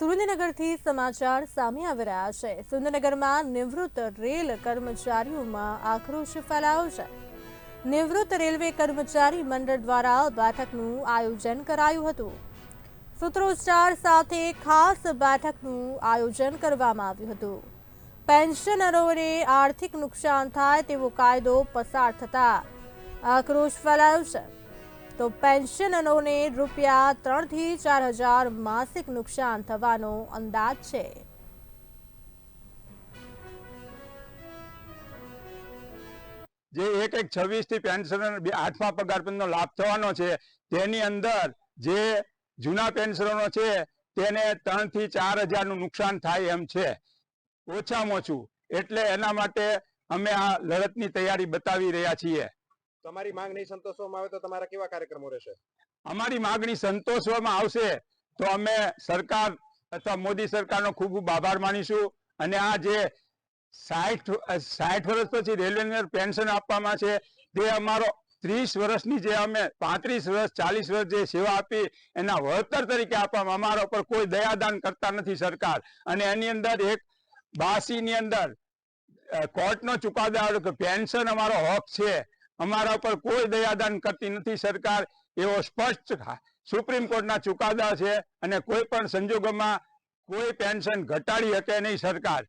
સુરેન્દ્રનગરથી સમાચાર સામે આવી રહ્યા છે. સુરેન્દ્રનગરમાં નિવૃત્ત રેલ કર્મચારીઓમાં આક્રોશ ફેલાયો છે. નિવૃત્ત રેલવે કર્મચારી મંડળ દ્વારા બેઠકનું આયોજન કરાયું હતું. સૂત્રોચ્ચાર સાથે ખાસ બેઠકનું આયોજન કરવામાં આવ્યું હતું. પેન્શનરોને આર્થિક નુકસાન થાય તેવો કાયદો પસાર થતા આક્રોશ ફેલાયો છે. તો પેન્શનરોને રૂપિયા ત્રણથી ચાર હજાર માસિક નુકસાન થવાનો અંદાજ છે. જે એક એક છવ્વીસથી પેન્શનર આઠમા પગાર પંચનો લાભ થવાનો છે, તેની અંદર જે જૂના પેન્શનરો છે, તેને ત્રણથી ચાર હજારનું નુકસાન થાય એમ છે. ઓછામાં ઓછું. એટલે એના માટે અમે આ લડતની તૈયારી બતાવી રહ્યા છીએ. તમારી માંગ નહીં સંતોષવામાં આવે તો તમારા કેવા કાર્યક્રમો રહેશે? અમારી માંગણી સંતોષવામાં આવશે તો અમે સરકાર અથવા મોદી સરકારનો ખૂબ ખૂબ આભાર માનીશું. અને આ જે સાઠ સાઠ વર્ષ પછી રેલવેની પેન્શન આપવામાં છે, તે અમારો ત્રીસ વર્ષની જે અમે પાંત્રીસ વર્ષ, ચાલીસ વર્ષ જે સેવા આપી, એના વળતર તરીકે આપવામાં અમારા ઉપર કોઈ દયાદાન કરતા નથી સરકાર. અને એની અંદર એક બાસીની અંદર કોર્ટનો ચુકાદો આવ્યો કે પેન્શન અમારો હક છે. અમારા ઉપર કોઈ દયાદાન કરતી નથી સરકાર, એવો સ્પષ્ટ સુપ્રીમ કોર્ટના ચુકાદા છે અને કોઈ પણ સંજોગોમાં કોઈ પેન્શન ઘટાડી શકે નહીં સરકાર.